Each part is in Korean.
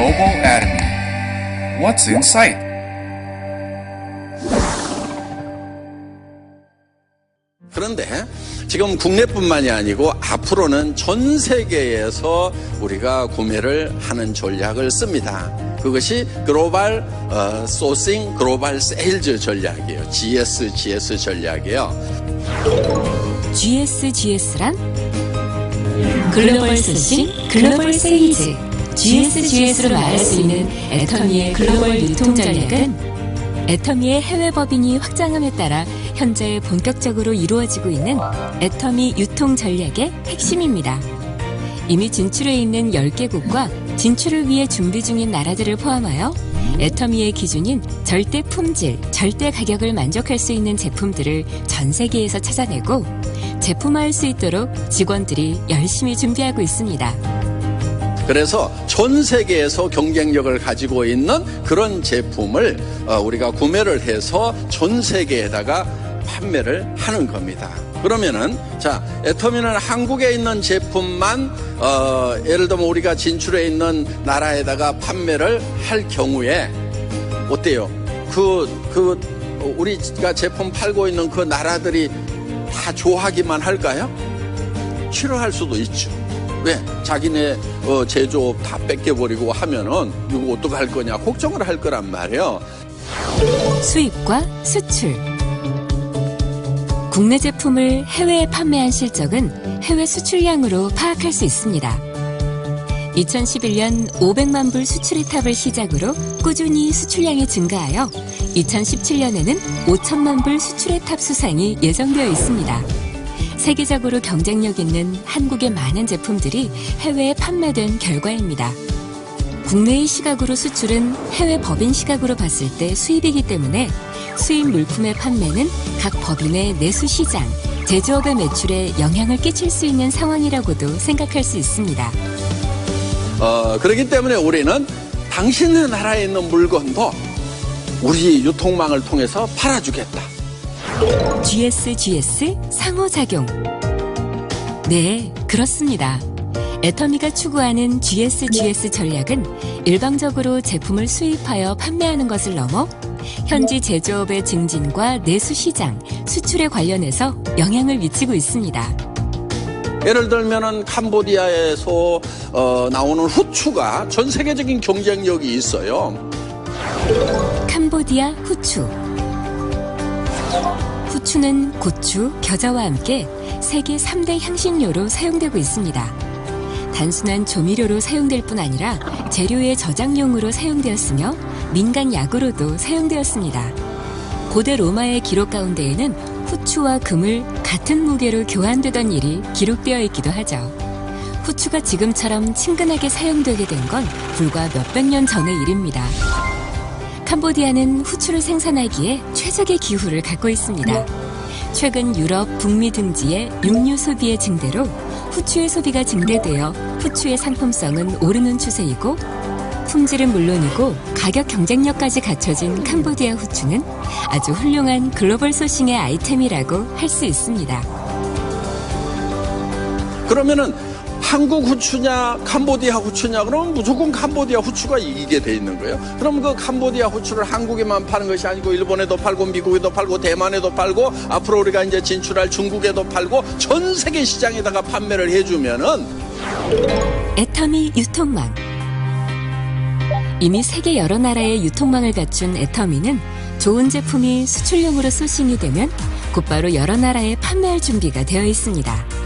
Global Academy. What's in sight? 그런데 지금 국내뿐만이 아니고 앞으로는 전 세계에서 우리가 구매를 하는 전략을 씁니다. 그것이 글로벌 어, 소싱 글로벌 세일즈 전략이에요. GS GS 전략이에요. GSGS란 글로벌 소싱, 글로벌 세일즈, GSGS로 말할 수 있는 애터미의 글로벌 유통 전략은 애터미의 해외 법인이 확장함에 따라 현재 본격적으로 이루어지고 있는 애터미 유통 전략의 핵심입니다. 이미 진출해 있는 10개국과 진출을 위해 준비 중인 나라들을 포함하여 애터미의 기준인 절대 품질, 절대 가격을 만족할 수 있는 제품들을 전 세계에서 찾아내고 제품화할 수 있도록 직원들이 열심히 준비하고 있습니다. 그래서 전 세계에서 경쟁력을 가지고 있는 그런 제품을 어, 우리가 구매를 해서 전 세계에다가 판매를 하는 겁니다. 그러면은 자 애터미는 한국에 있는 제품만 어, 예를 들면 우리가 진출해 있는 나라에다가 판매를 할 경우에 어때요? 그, 그, 우리가 제품 팔고 있는 그 나라들이 다 좋아하기만 할까요? 싫어할 수도 있죠. 왜? 자기네 어, 제조업 다 뺏겨버리고 하면은 이거 어떡할 거냐 걱정을 할 거란 말이에요. 수입과 수출. 국내 제품을 해외에 판매한 실적은 해외 수출량으로 파악할 수 있습니다. 2011년 500만 불 수출의 탑을 시작으로 꾸준히 수출량이 증가하여 2017년에는 5천만 불 수출의 탑 수상이 예정되어 있습니다. 세계적으로 경쟁력 있는 한국의 많은 제품들이 해외에 판매된 결과입니다. 국내의 시각으로 수출은 해외 법인 시각으로 봤을 때 수입이기 때문에 수입 물품의 판매는 각 법인의 내수 시장, 제조업의 매출에 영향을 끼칠 수 있는 상황이라고도 생각할 수 있습니다. 어, 그렇기 때문에 우리는 당신의 나라에 있는 물건도 우리 유통망을 통해서 팔아주겠다. GSGS 상호작용. 네, 그렇습니다. 애터미가 추구하는 GSGS 전략은 일방적으로 제품을 수입하여 판매하는 것을 넘어 현지 제조업의 증진과 내수 시장, 수출에 관련해서 영향을 미치고 있습니다. 예를 들면은 캄보디아에서 어, 나오는 후추가 전 세계적인 경쟁력이 있어요. 캄보디아 후추. 후추는 고추, 겨자와 함께 세계 3대 향신료로 사용되고 있습니다. 단순한 조미료로 사용될 뿐 아니라 재료의 저장용으로 사용되었으며 민간 약으로도 사용되었습니다. 고대 로마의 기록 가운데에는 후추와 금을 같은 무게로 교환되던 일이 기록되어 있기도 하죠. 후추가 지금처럼 친근하게 사용되게 된 건 불과 몇백 년 전의 일입니다. 캄보디아는 후추를 생산하기에 최적의 기후를 갖고 있습니다. 최근 유럽, 북미 등지의 육류 소비의 증대로 후추의 소비가 증대되어 후추의 상품성은 오르는 추세이고 품질은 물론이고 가격 경쟁력까지 갖춰진 캄보디아 후추는 아주 훌륭한 글로벌 소싱의 아이템이라고 할 수 있습니다. 그러면은 한국 후추냐 캄보디아 후추냐 그러면 무조건 캄보디아 후추가 이기게 돼 있는 거예요. 그럼 그 캄보디아 후추를 한국에만 파는 것이 아니고 일본에도 팔고 미국에도 팔고 대만에도 팔고 앞으로 우리가 이제 진출할 중국에도 팔고 전 세계 시장에다가 판매를 해주면은 애터미 유통망 이미 세계 여러 나라의 유통망을 갖춘 애터미는 좋은 제품이 수출용으로 소싱이 되면 곧바로 여러 나라에 판매할 준비가 되어 있습니다.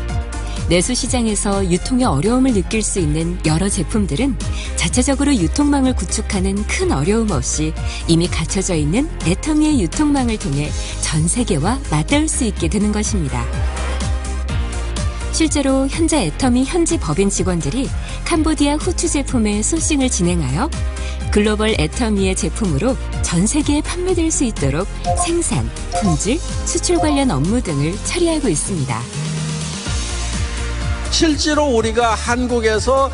내수 시장에서 유통의 어려움을 느낄 수 있는 여러 제품들은 자체적으로 유통망을 구축하는 큰 어려움 없이 이미 갖춰져 있는 애터미의 유통망을 통해 전 세계와 맞닿을 수 있게 되는 것입니다. 실제로 현재 애터미 현지 법인 직원들이 캄보디아 후추 제품의 소싱을 진행하여 글로벌 애터미의 제품으로 전 세계에 판매될 수 있도록 생산, 품질, 수출 관련 업무 등을 처리하고 있습니다. 실제로 우리가 한국에서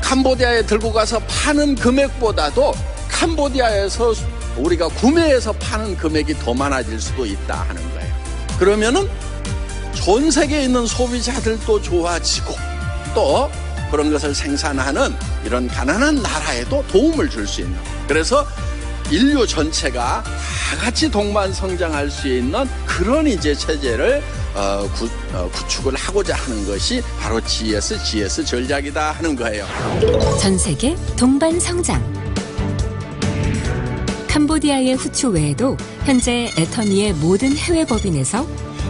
캄보디아에 들고 가서 파는 금액보다도 캄보디아에서 우리가 구매해서 파는 금액이 더 많아질 수도 있다 하는 거예요. 그러면은 전 세계에 있는 소비자들도 좋아지고 또 그런 것을 생산하는 이런 가난한 나라에도 도움을 줄 수 있는 그래서 인류 전체가 다 같이 동반 성장할 수 있는 그런 이제 체제를 어, 구, 어, 구축을 하고자 하는 것이 바로 GS, GS 전략이다 하는 거예요. 전 세계 동반 성장. 캄보디아의 후추 외에도 현재 애터미의 모든 해외 법인에서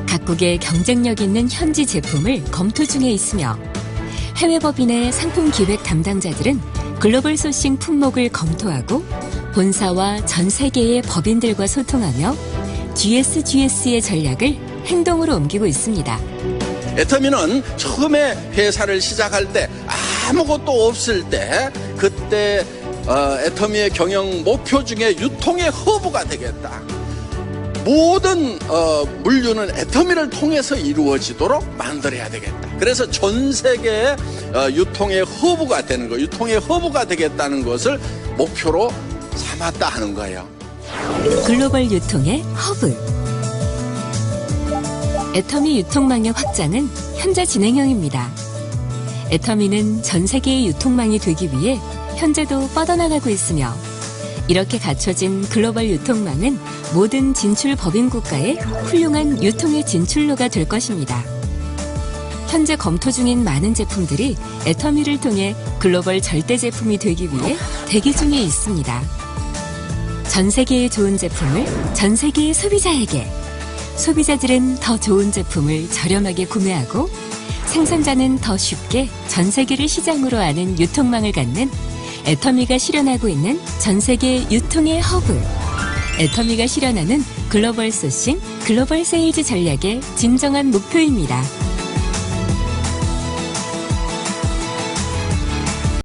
각국의 경쟁력 있는 현지 제품을 검토 중에 있으며 해외 법인의 상품 기획 담당자들은 글로벌 소싱 품목을 검토하고 본사와 전 세계의 법인들과 소통하며 GSGS의 전략을 행동으로 옮기고 있습니다. 애터미는 처음에 회사를 시작할 때 아무것도 없을 때 그때 어, 애터미의 경영 목표 중에 유통의 허브가 되겠다. 모든 어, 물류는 애터미를 통해서 이루어지도록 만들어야 되겠다. 그래서 전 세계의 어, 유통의 허브가 되는 거, 유통의 허브가 되겠다는 것을 목표로 삼았다 하는 거예요. 글로벌 유통의 허브. 애터미 유통망의 확장은 현재 진행형입니다. 애터미는 전 세계의 유통망이 되기 위해 현재도 뻗어나가고 있으며 이렇게 갖춰진 글로벌 유통망은 모든 진출 법인 국가의 훌륭한 유통의 진출로가 될 것입니다. 현재 검토 중인 많은 제품들이 애터미를 통해 글로벌 절대 제품이 되기 위해 대기 중에 있습니다. 전 세계의 좋은 제품을 전 세계의 소비자에게 소비자들은 더 좋은 제품을 저렴하게 구매하고 생산자는 더 쉽게 전 세계를 시장으로 아는 유통망을 갖는 애터미가 실현하고 있는 전 세계 유통의 허브. 애터미가 실현하는 글로벌 소싱, 글로벌 세일즈 전략의 진정한 목표입니다.